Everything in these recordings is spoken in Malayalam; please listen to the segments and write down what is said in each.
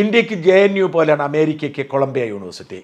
ഇന്ത്യയ്ക്ക് ജെ എൻ യു പോലെയാണ് അമേരിക്കയ്ക്ക് കൊളംബിയ യൂണിവേഴ്സിറ്റി.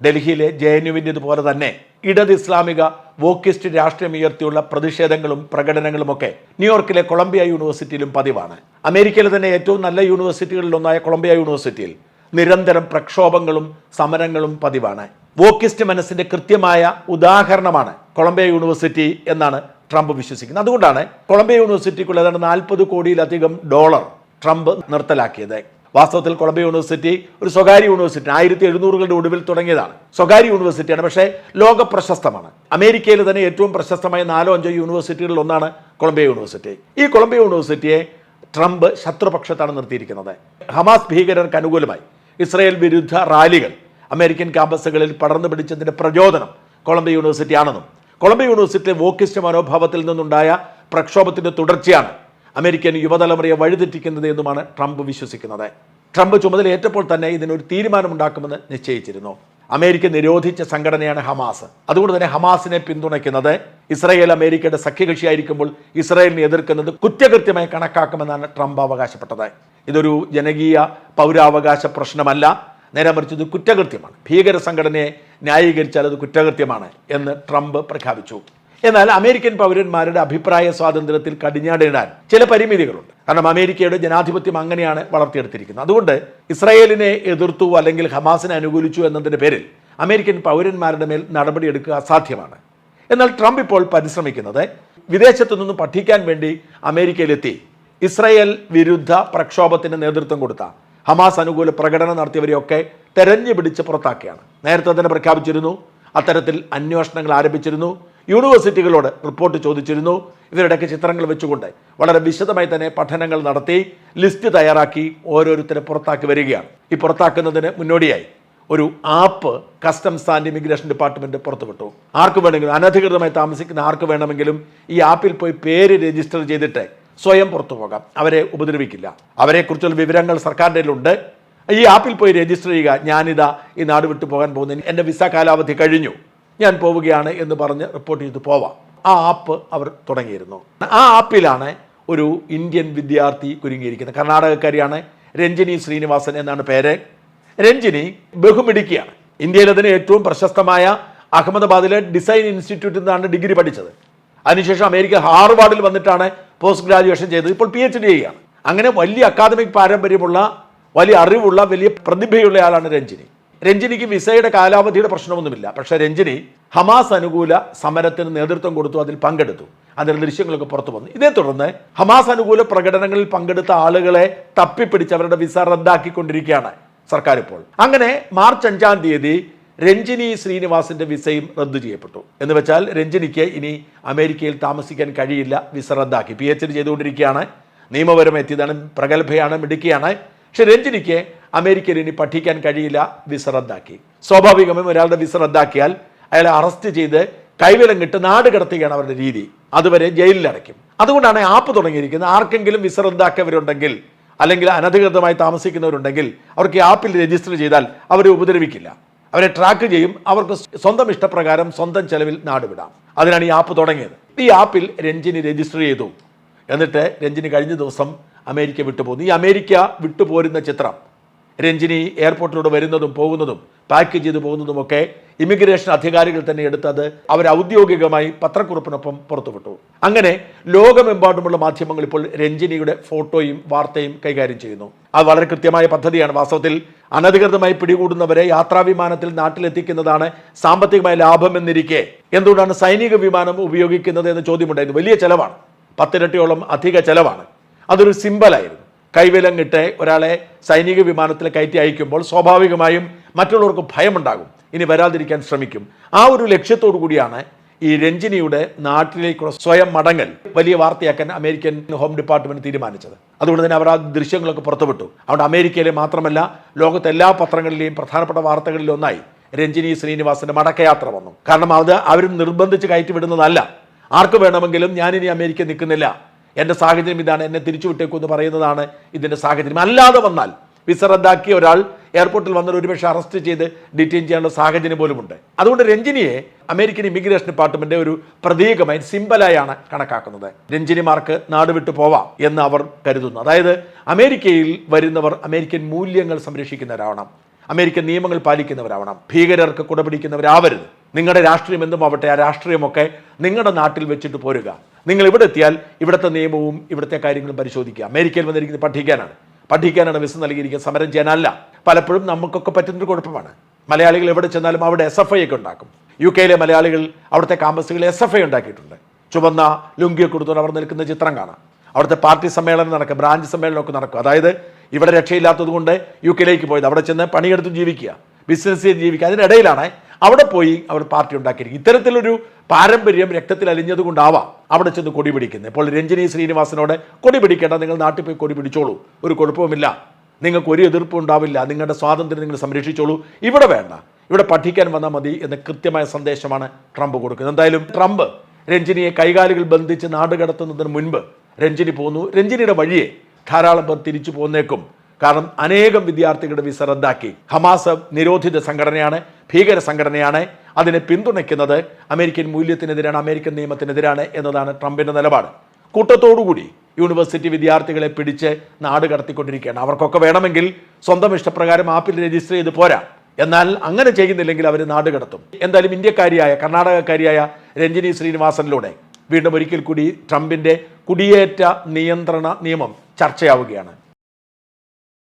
ഡൽഹിയിലെ ജെ എൻ യുവിന്റെതുപോലെ തന്നെ ഇടത് ഇസ്ലാമിക വോക്കിസ്റ്റ് രാഷ്ട്രീയം ഉയർത്തിയുള്ള പ്രതിഷേധങ്ങളും പ്രകടനങ്ങളുമൊക്കെ ന്യൂയോർക്കിലെ കൊളംബിയ യൂണിവേഴ്സിറ്റിയിലും പതിവാണ്. അമേരിക്കയിലെ തന്നെ ഏറ്റവും നല്ല യൂണിവേഴ്സിറ്റികളിലൊന്നായ കൊളംബിയ യൂണിവേഴ്സിറ്റിയിൽ നിരന്തരം പ്രക്ഷോഭങ്ങളും സമരങ്ങളും പതിവാണ്. വോക്കിസ്റ്റ് മനസ്സിന്റെ കൃത്യമായ ഉദാഹരണമാണ് കൊളംബിയ യൂണിവേഴ്സിറ്റി എന്നാണ് ട്രംപ് വിശ്വസിക്കുന്നത്. അതുകൊണ്ടാണ് കൊളംബിയ യൂണിവേഴ്സിറ്റിക്കുള്ള ഏതാണ്ട് നാൽപ്പത് കോടിയിലധികം ഡോളർ ട്രംപ് നിർത്തലാക്കിയത്. വാസ്തവത്തിൽ കൊളംബിയ യൂണിവേഴ്സിറ്റി ഒരു സ്വകാര്യ യൂണിവേഴ്സിറ്റി ആയിരത്തി എഴുന്നൂറുകളുടെ ഒടുവിൽ തുടങ്ങിയതാണ്. സ്വകാര്യ യൂണിവേഴ്സിറ്റിയാണ്. പക്ഷേ ലോക പ്രശസ്തമാണ്. അമേരിക്കയിൽ തന്നെ ഏറ്റവും പ്രശസ്തമായ നാലോ അഞ്ചോ യൂണിവേഴ്സിറ്റികളിൽ ഒന്നാണ് കൊളംബിയ യൂണിവേഴ്സിറ്റി. ഈ കൊളംബിയ യൂണിവേഴ്സിറ്റിയെ ട്രംപ് ശത്രുപക്ഷത്താണ് നിർത്തിയിരിക്കുന്നത്. ഹമാസ് ഭീകരർക്ക് അനുകൂലമായി ഇസ്രയേൽ വിരുദ്ധ റാലികൾ അമേരിക്കൻ ക്യാമ്പസുകളിൽ പടർന്നു പിടിച്ചതിന്റെ പ്രചോദനം കൊളംബിയ യൂണിവേഴ്സിറ്റി ആണെന്നും കൊളംബിയ യൂണിവേഴ്സിറ്റിയിലെ വോക്കിസ്റ്റ് മനോഭാവത്തിൽ നിന്നുണ്ടായ പ്രക്ഷോഭത്തിന്റെ തുടർച്ചയാണ് അമേരിക്കൻ യുവതലമുറയെ വഴിതെറ്റിക്കുന്നത് എന്നുമാണ് ട്രംപ് വിശ്വസിക്കുന്നത്. ട്രംപ് ചുമതലയേറ്റപ്പോൾ തന്നെ ഇതിനൊരു തീരുമാനമുണ്ടാക്കുമെന്ന് നിശ്ചയിച്ചിരുന്നു. അമേരിക്ക നിരോധിച്ച സംഘടനയാണ് ഹമാസ്. അതുകൊണ്ട് തന്നെ ഹമാസിനെ പിന്തുണയ്ക്കുന്നത് ഇസ്രായേൽ അമേരിക്കയുടെ സഖ്യകക്ഷിയായിരിക്കുമ്പോൾ ഇസ്രായേലിനെ എതിർക്കുന്നത് കുറ്റകൃത്യമായി കണക്കാക്കുമെന്നാണ് ട്രംപ് അവകാശപ്പെട്ടത്. ഇതൊരു ജനകീയ പൗരാവകാശ പ്രശ്നമല്ല. നേരെ മറിച്ച് ഇത് കുറ്റകൃത്യമാണ്. ഭീകര സംഘടനയെ ന്യായീകരിച്ചാൽ അത് കുറ്റകൃത്യമാണ് എന്ന് ട്രംപ് പ്രഖ്യാപിച്ചു. എന്നാൽ അമേരിക്കൻ പൗരന്മാരുടെ അഭിപ്രായ സ്വാതന്ത്ര്യത്തിൽ കടിഞ്ഞാടിടാൻ ചില പരിമിതികളുണ്ട്. കാരണം അമേരിക്കയുടെ ജനാധിപത്യം അങ്ങനെയാണ് വളർത്തിയെടുത്തിരിക്കുന്നത്. അതുകൊണ്ട് ഇസ്രായേലിനെ എതിർത്തു അല്ലെങ്കിൽ ഹമാസിനെ അനുകൂലിച്ചു എന്നതിന്റെ പേരിൽ അമേരിക്കൻ പൗരന്മാരുടെ മേൽ നടപടിയെടുക്കുക അസാധ്യമാണ്. എന്നാൽ ട്രംപ് ഇപ്പോൾ പരിശ്രമിക്കുന്നത് വിദേശത്തു നിന്ന് പഠിക്കാൻ വേണ്ടി അമേരിക്കയിലെത്തി. ഇസ്രായേൽ വിരുദ്ധ പ്രക്ഷോഭത്തിന് നേതൃത്വം കൊടുത്ത ഹമാസ് അനുകൂല പ്രകടനം നടത്തിയവരെയൊക്കെ തെരഞ്ഞു പിടിച്ച് പുറത്താക്കിയാണ്. നേരത്തെ തന്നെ പ്രഖ്യാപിച്ചിരുന്നു. അത്തരത്തിൽ അന്വേഷണങ്ങൾ ആരംഭിച്ചിരുന്നു. യൂണിവേഴ്സിറ്റികളോട് റിപ്പോർട്ട് ചോദിച്ചിരുന്നു. ഇവരുടെയൊക്കെ ചിത്രങ്ങൾ വെച്ചുകൊണ്ട് വളരെ വിശദമായി തന്നെ പഠനങ്ങൾ നടത്തി ലിസ്റ്റ് തയ്യാറാക്കി ഓരോരുത്തരെ പുറത്താക്കി വരികയാണ്. ഈ പുറത്താക്കുന്നതിന് മുന്നോടിയായി ഒരു app customs and immigration department പുറത്തുവിട്ടു. ആർക്ക് വേണമെങ്കിലും അനധികൃതമായി താമസിക്കുന്ന ആർക്ക് വേണമെങ്കിലും ഈ ആപ്പിൽ പോയി പേര് രജിസ്റ്റർ ചെയ്തിട്ട് സ്വയം പുറത്തു പോകാം. അവരെ ഉപദ്രവിക്കില്ല. അവരെക്കുറിച്ചുള്ള വിവരങ്ങൾ സർക്കാരിന്റെ ഉണ്ട് ഈ ആപ്പിൽ പോയി രജിസ്റ്റർ ചെയ്യുക ഞാനിതാ ഈ നാട് വിട്ടു പോകാൻ പോകുന്നതിന്. എന്റെ വിസ കാലാവധി കഴിഞ്ഞു. ഞാൻ പോവുകയാണ് എന്ന് പറഞ്ഞ് റിപ്പോർട്ട് ചെയ്ത് പോവാം. ആ ആപ്പ് അവർ തുടങ്ങിയിരുന്നു. ആ ആപ്പിലാണ് ഒരു ഇന്ത്യൻ വിദ്യാർത്ഥി കുരുങ്ങിയിരിക്കുന്നത്. കർണാടകക്കാരിയാണ് രഞ്ജിനി ശ്രീനിവാസൻ എന്നാണ് പേര്. രഞ്ജിനി ബഹുമിടുക്കിയാണ്. ഇന്ത്യയിലെ തന്നെ ഏറ്റവും പ്രശസ്തമായ അഹമ്മദാബാദിലെ ഡിസൈൻ ഇൻസ്റ്റിറ്റ്യൂട്ടിൽ നിന്നാണ് ഡിഗ്രി പഠിച്ചത്. അതിനുശേഷം അമേരിക്ക ഹാർവാർഡിൽ വന്നിട്ടാണ് പോസ്റ്റ് ഗ്രാജുവേഷൻ ചെയ്തത്. ഇപ്പോൾ പി എച്ച് ഡി ചെയ്യുകയാണ്. അങ്ങനെ വലിയ അക്കാദമിക് പാരമ്പര്യമുള്ള വലിയ അറിവുള്ള വലിയ പ്രതിഭയുള്ള ആളാണ് രഞ്ജിനി. രഞ്ജിനിക്ക് വിസയുടെ കാലാവധിയുടെ പ്രശ്നമൊന്നുമില്ല. പക്ഷേ രഞ്ജിനി ഹമാസ് അനുകൂല സമരത്തിന് നേതൃത്വം കൊടുത്തു അതിൽ പങ്കെടുത്തു. അതിന്റെ ദൃശ്യങ്ങളൊക്കെ പുറത്തു വന്നു. ഇതേ തുടർന്ന് ഹമാസ് അനുകൂല പ്രകടനങ്ങളിൽ പങ്കെടുത്ത ആളുകളെ തപ്പിപ്പിടിച്ച് അവരുടെ വിസ റദ്ദാക്കിക്കൊണ്ടിരിക്കുകയാണ് സർക്കാർ ഇപ്പോൾ അങ്ങനെ മാർച്ച് അഞ്ചാം തീയതി രഞ്ജിനി ശ്രീനിവാസിന്റെ വിസയും റദ്ദു ചെയ്യപ്പെട്ടു. എന്ന് വെച്ചാൽ രഞ്ജിനിക്ക് ഇനി അമേരിക്കയിൽ താമസിക്കാൻ കഴിയില്ല വിസ റദ്ദാക്കി. പി എച്ച് ഡി ചെയ്തുകൊണ്ടിരിക്കുകയാണ്. നിയമപരം എത്തിയതാണ് പ്രഗത്ഭയാണ് മിടുക്കിയാണ്. പക്ഷെ രഞ്ജിനിക്ക് അമേരിക്കയിൽ ഇനി പഠിക്കാൻ കഴിയില്ല വിസ റദ്ദാക്കി. സ്വാഭാവികമായും ഒരാളുടെ വിസ റദ്ദാക്കിയാൽ അയാളെ അറസ്റ്റ് ചെയ്ത് കൈവിലം കിട്ട് നാട് കടത്തുകയാണ് അവരുടെ രീതി. അതുവരെ ജയിലിൽ അടയ്ക്കും. അതുകൊണ്ടാണ് ആപ്പ് തുടങ്ങിയിരിക്കുന്നത്. ആർക്കെങ്കിലും വിസ റദ്ദാക്കിയവരുണ്ടെങ്കിൽ അല്ലെങ്കിൽ അനധികൃതമായി താമസിക്കുന്നവരുണ്ടെങ്കിൽ അവർക്ക് ഈ ആപ്പിൽ രജിസ്റ്റർ ചെയ്താൽ അവരെ ഉപദ്രവിക്കില്ല. അവരെ ട്രാക്ക് ചെയ്യും. അവർക്ക് സ്വന്തം ഇഷ്ടപ്രകാരം സ്വന്തം ചെലവിൽ നാടുവിടാം അതിനാണ് ഈ ആപ്പ് തുടങ്ങിയത്. ഈ ആപ്പിൽ രഞ്ജിനി രജിസ്റ്റർ ചെയ്തു. എന്നിട്ട് രഞ്ജിനി കഴിഞ്ഞ ദിവസം അമേരിക്ക വിട്ടുപോകുന്നു ഈ അമേരിക്ക വിട്ടുപോരുന്ന ചിത്രം രഞ്ജിനി എയർപോർട്ടിലൂടെ വരുന്നതും പോകുന്നതും പാക്ക് ചെയ്തു പോകുന്നതുമൊക്കെ ഇമിഗ്രേഷൻ അധികാരികൾ തന്നെ എടുത്തത് അവർ ഔദ്യോഗികമായി പത്രക്കുറിപ്പിനൊപ്പം പുറത്തുവിട്ടു. അങ്ങനെ ലോകമെമ്പാടുമുള്ള മാധ്യമങ്ങൾ ഇപ്പോൾ രഞ്ജിനിയുടെ ഫോട്ടോയും വാർത്തയും കൈകാര്യം ചെയ്യുന്നു. അത് വളരെ കൃത്യമായ പദ്ധതിയാണ്. വാസ്തവത്തിൽ അനധികൃതമായി പിടികൂടുന്നവരെ യാത്രാവിമാനത്തിൽ നാട്ടിലെത്തിക്കുന്നതാണ് സാമ്പത്തികമായ ലാഭം എന്നിരിക്കെ. എന്തുകൊണ്ടാണ് സൈനിക വിമാനം ഉപയോഗിക്കുന്നത് എന്ന ചോദ്യമുണ്ടായിരുന്നു വലിയ ചെലവാണ്. പത്തിരട്ടിയോളം അധിക ചെലവാണ്. അതൊരു സിമ്പലായിരുന്നു കൈവിലങ്ങിട്ട് ഒരാളെ സൈനിക വിമാനത്തിൽ കയറ്റി അയക്കുമ്പോൾ സ്വാഭാവികമായും മറ്റുള്ളവർക്ക് ഭയമുണ്ടാകും. ഇനി വരാതിരിക്കാൻ ശ്രമിക്കും. ആ ഒരു ലക്ഷ്യത്തോടു കൂടിയാണ് ഈ രഞ്ജിനിയുടെ നാട്ടിലേക്കുള്ള സ്വയം മടങ്ങൽ വലിയ വാർത്തയാക്കാൻ അമേരിക്കൻ ഹോം ഡിപ്പാർട്ട്മെന്റ് തീരുമാനിച്ചത്. അതുകൊണ്ട് തന്നെ അവർ ആ ദൃശ്യങ്ങളൊക്കെ പുറത്തുവിട്ടു. അതുകൊണ്ട് അമേരിക്കയിലെ മാത്രമല്ല ലോകത്തെ എല്ലാ പത്രങ്ങളിലെയും പ്രധാനപ്പെട്ട വാർത്തകളിൽ ഒന്നായി രഞ്ജിനി ശ്രീനിവാസന്റെ മടക്കയാത്ര വന്നു. കാരണം അത് അവരും നിർബന്ധിച്ച് കയറ്റി വിടുന്നതല്ല ആർക്ക് വേണമെങ്കിലും ഞാനിനി അമേരിക്ക നിൽക്കുന്നില്ല. എന്റെ സാഹചര്യം ഇതാണ് എന്നെ തിരിച്ചു വിട്ടേക്കൂ എന്ന് പറയുന്നതാണ് ഇതിന്റെ സാഹചര്യം. അല്ലാതെ വന്നാൽ വിസ റദ്ദാക്കിയ ഒരാൾ എയർപോർട്ടിൽ വന്നാൽ ഒരുപക്ഷെ അറസ്റ്റ് ചെയ്ത് ഡിറ്റെയിൻ ചെയ്യാനുള്ള സാഹചര്യം പോലുമുണ്ട്. അതുകൊണ്ട് രഞ്ജിനിയെ അമേരിക്കൻ ഇമിഗ്രേഷൻ ഡിപ്പാർട്ട്മെന്റ് ഒരു പ്രതീകമായി സിമ്പലായാണ് കണക്കാക്കുന്നത്. രഞ്ജിനിമാർക്ക് നാട് വിട്ടു പോവാം എന്ന് അവർ കരുതുന്നു. അതായത് അമേരിക്കയിൽ വരുന്നവർ അമേരിക്കൻ മൂല്യങ്ങൾ സംരക്ഷിക്കുന്നവരാവണം അമേരിക്കൻ നിയമങ്ങൾ പാലിക്കുന്നവരാവണം ഭീകരർക്ക് കുടപിടിക്കുന്നവരാവരുത്. നിങ്ങളുടെ രാഷ്ട്രീയം എന്തും ആവട്ടെ ആ രാഷ്ട്രീയമൊക്കെ നിങ്ങളുടെ നാട്ടിൽ വെച്ചിട്ട് പോരുക. നിങ്ങൾ ഇവിടെ എത്തിയാൽ ഇവിടുത്തെ നിയമവും ഇവിടുത്തെ കാര്യങ്ങളും പരിശോധിക്കുക. അമേരിക്കയിൽ വന്നിരിക്കുന്നത് പഠിക്കാനാണ്. പഠിക്കാനാണ് വിസ നൽകിയിരിക്കുന്നത്. സമരം ചെയ്യാനല്ല. പലപ്പോഴും നമുക്കൊക്കെ പറ്റുന്നൊരു കുഴപ്പമാണ്. മലയാളികൾ എവിടെ ചെന്നാലും അവിടെ എസ് എഫ് ഐ ഒക്കെ ഉണ്ടാക്കും. യു കെയിലെ മലയാളികൾ അവിടുത്തെ കാമ്പസുകളിൽ എസ് എഫ് ഐ ഉണ്ടാക്കിയിട്ടുണ്ട്. ചുവന്ന ലുങ്കിയെ കൊടുത്തോണ്ട് അവർ നിൽക്കുന്ന ചിത്രം കാണാം. അവിടുത്തെ പാർട്ടി സമ്മേളനം നടക്കും. ബ്രാഞ്ച് സമ്മേളനമൊക്കെ നടക്കും. അതായത് ഇവിടെ രക്ഷയില്ലാത്തത് കൊണ്ട് യു കെയിലേക്ക് പോയത്. അവിടെ ചെന്ന് പണിയെടുത്ത് ജീവിക്കുക. ബിസിനസ് ചെയ്ത് ജീവിക്കുക. അതിനിടയിലാണ് അവിടെ പോയി അവർ പാർട്ടി ഉണ്ടാക്കിയിരിക്കും. ഇത്തരത്തിലൊരു പാരമ്പര്യം രക്തത്തിൽ അലിഞ്ഞതുകൊണ്ടാവാം അവിടെ ചെന്ന് കൊടി പിടിക്കുന്നത്. ഇപ്പോൾ രഞ്ജനി ശ്രീനിവാസനോട് കൊടി പിടിക്കേണ്ട നിങ്ങൾ നാട്ടിൽ പോയി കൊടി പിടിച്ചോളൂ. ഒരു കുഴപ്പവുമില്ല. നിങ്ങൾക്ക് ഒരു എതിർപ്പും ഉണ്ടാവില്ല. നിങ്ങളുടെ സ്വാതന്ത്ര്യം നിങ്ങൾ സംരക്ഷിച്ചോളൂ. ഇവിടെ വേണ്ട. ഇവിടെ പഠിക്കാൻ വന്നാൽ മതി എന്ന കൃത്യമായ സന്ദേശമാണ് ട്രംപ് കൊടുക്കുന്നത്. എന്തായാലും ട്രംപ് രഞ്ജിനിയെ കൈകാലുകൾ ബന്ധിച്ച് നാട് കടത്തുന്നതിന് മുൻപ് രഞ്ജിനി പോന്നു. രഞ്ജിനിയുടെ വഴിയെ ധാരാളം പേർ തിരിച്ചു പോന്നേക്കും. കാരണം അനേകം വിദ്യാർത്ഥികളുടെ വിസ റദ്ദാക്കി. ഹമാസ് നിരോധിത സംഘടനയാണ് ഭീകര സംഘടനയാണ്. അതിനെ പിന്തുണയ്ക്കുന്നത് അമേരിക്കൻ മൂല്യത്തിനെതിരാണ് അമേരിക്കൻ നിയമത്തിനെതിരാണ് എന്നതാണ് ട്രംപിന്റെ നിലപാട്. കൂട്ടത്തോടുകൂടി യൂണിവേഴ്സിറ്റി വിദ്യാർത്ഥികളെ പിടിച്ച് നാട് കടത്തിക്കൊണ്ടിരിക്കുകയാണ്. അവർക്കൊക്കെ വേണമെങ്കിൽ സ്വന്തം ഇഷ്ടപ്രകാരം ആപ്പിൽ രജിസ്റ്റർ ചെയ്ത് പോരാ. എന്നാൽ അങ്ങനെ ചെയ്യുന്നില്ലെങ്കിൽ അവർ നാട് കടത്തും. എന്തായാലും ഇന്ത്യക്കാരിയായ കർണാടകക്കാരിയായ രഞ്ജിനി ശ്രീനിവാസനിലൂടെ വീണ്ടും ഒരിക്കൽ കൂടി ട്രംപിന്റെ കുടിയേറ്റ നിയന്ത്രണ നിയമം ചർച്ചയാവുകയാണ്.